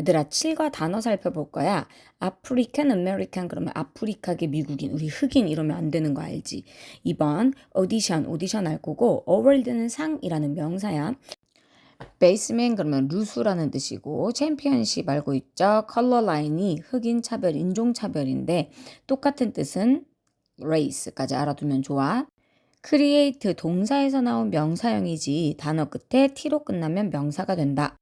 얘들아, 7과 단어 살펴볼 거야. 아프리칸, 아메리칸 그러면 아프리카계 미국인, 우리 흑인 이러면 안 되는 거 알지? 2번 오디션, 오디션 알 거고 어워드는 상이라는 명사야. 베이스맨 그러면 루수라는 뜻이고 챔피언십 알고 있죠? 컬러 라인이 흑인 차별, 인종 차별인데 똑같은 뜻은 race까지 알아두면 좋아. create 동사에서 나온 명사형이지 단어 끝에 t로 끝나면 명사가 된다.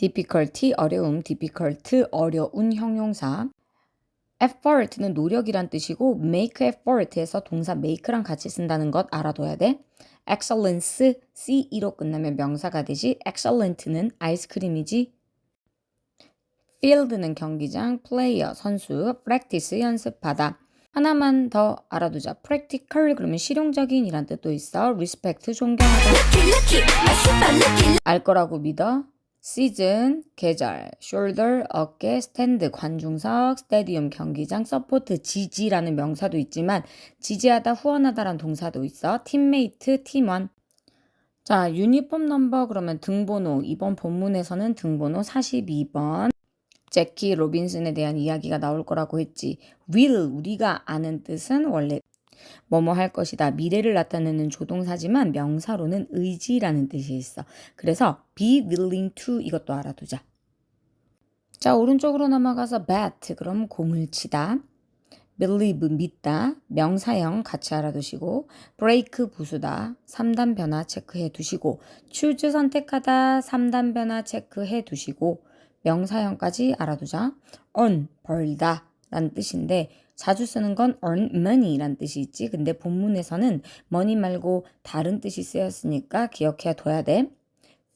Difficulty 어려움, difficult 어려운 형용사. effort는 노력이란 뜻이고 make effort에서 동사 make랑 같이 쓴다는 것 알아둬야 돼. excellence ce로 끝나면 명사가 되지 excellent는 아이스크림이지. field는 경기장, player 선수, practice 연습하다. 하나만 더 알아두자. practical 그러면 실용적인이란 뜻도 있어. respect 존경하다. 알 거라고 믿어. 시즌, 계절, shoulder, 어깨, stand, 관중석, 스테디움, 경기장, 서포트, 지지라는 명사도 있지만 지지하다, 후원하다라는 동사도 있어. 팀메이트, 팀원. 자, 유니폼 넘버 그러면 등번호. 이번 본문에서는 등번호 42번. 제키 로빈슨에 대한 이야기가 나올 거라고 했지. will 우리가 아는 뜻은 원래 뭐뭐 할 것이다. 미래를 나타내는 조동사지만 명사로는 의지라는 뜻이 있어. 그래서 be willing to 이것도 알아두자. 자, 오른쪽으로 넘어가서 bet 그럼 공을 치다. believe 믿다. 명사형 같이 알아두시고 break 부수다. 3단 변화 체크해 두시고 choose 선택하다. 3단 변화 체크해 두시고 명사형까지 알아두자. earn 벌다 라는 뜻인데 자주 쓰는 건 earn money란 뜻이 있지. 근데 본문에서는 money 말고 다른 뜻이 쓰였으니까 기억해 둬야 돼.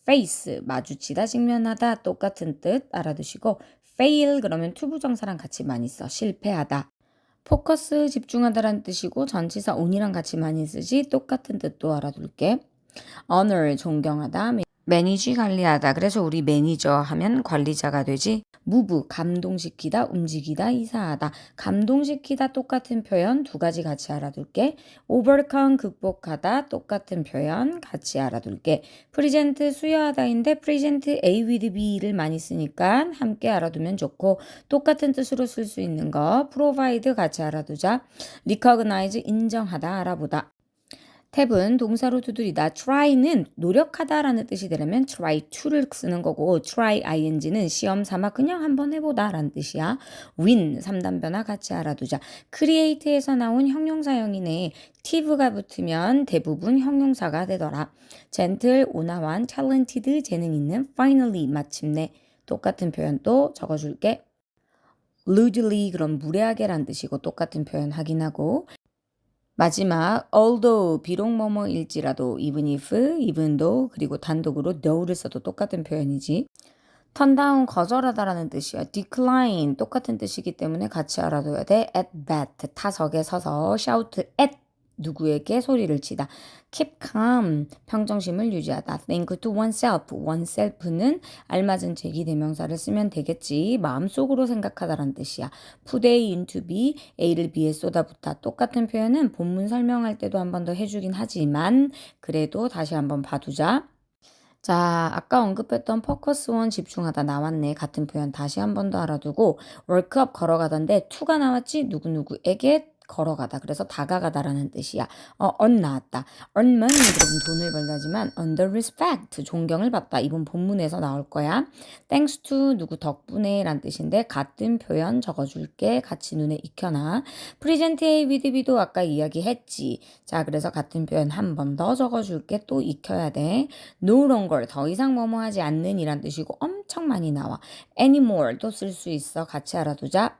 face 마주치다 직면하다 똑같은 뜻 알아두시고 fail 그러면 투부정사랑 같이 많이 써. 실패하다. 포커스 집중하다라는 뜻이고 전치사 on이랑 같이 많이 쓰지 똑같은 뜻도 알아둘게. honor 존경하다. 매니지 관리하다. 그래서 우리 매니저 하면 관리자가 되지. 무브 감동시키다, 움직이다, 이사하다. 감동시키다 똑같은 표현 두 가지 같이 알아둘게. overcome 극복하다 똑같은 표현 같이 알아둘게. present 수여하다인데 present A with B를 많이 쓰니까 함께 알아두면 좋고 똑같은 뜻으로 쓸 수 있는 거 provide 같이 알아두자. recognize 인정하다 알아보다. 탭은 동사로 두드리다. try는 노력하다라는 뜻이 되려면 try to를 쓰는 거고 try ing는 시험 삼아 그냥 한번 해보다 라는 뜻이야. win 3단 변화 같이 알아두자. create에서 나온 형용사형이네. tive가 붙으면 대부분 형용사가 되더라. gentle 온화한 talented 재능 있는 finally 마침내 똑같은 표현도 적어줄게. rudely 그럼 무례하게란 뜻이고 똑같은 표현 확인하고 마지막 although 비록 뭐뭐일지라도 even if, even though 그리고 단독으로 no를 써도 똑같은 표현이지. turn down 거절하다라는 뜻이야. decline 똑같은 뜻이기 때문에 같이 알아둬야 돼. at that 타석에 서서 shout at 누구에게 소리를 치다. keep calm 평정심을 유지하다. think to oneself oneself는 알맞은 제기 대명사를 쓰면 되겠지. 마음속으로 생각하다라는 뜻이야. put A into B A를 B에 쏟아붓다. 똑같은 표현은 본문 설명할 때도 한 번 더 해주긴 하지만 그래도 다시 한번 봐두자. 자, 아까 언급했던 포커스 원 집중하다 나왔네. 같은 표현 다시 한 번 더 알아두고 월크업 걸어가던데 투가 나왔지 누구누구에게 걸어가다. 그래서 다가가다라는 뜻이야. 어, earn 나왔다. earn money 그러면 돈을 벌다지만 under respect 존경을 받다. 이번 본문에서 나올 거야. thanks to 누구 덕분에 란 뜻인데 같은 표현 적어줄게. 같이 눈에 익혀놔. present A with B도 아까 이야기했지. 자, 그래서 같은 표현 한 번 더 적어줄게. 또 익혀야 돼. no longer 더 이상 뭐뭐 하지 않는 이란 뜻이고 엄청 많이 나와. anymore 또 쓸 수 있어. 같이 알아두자.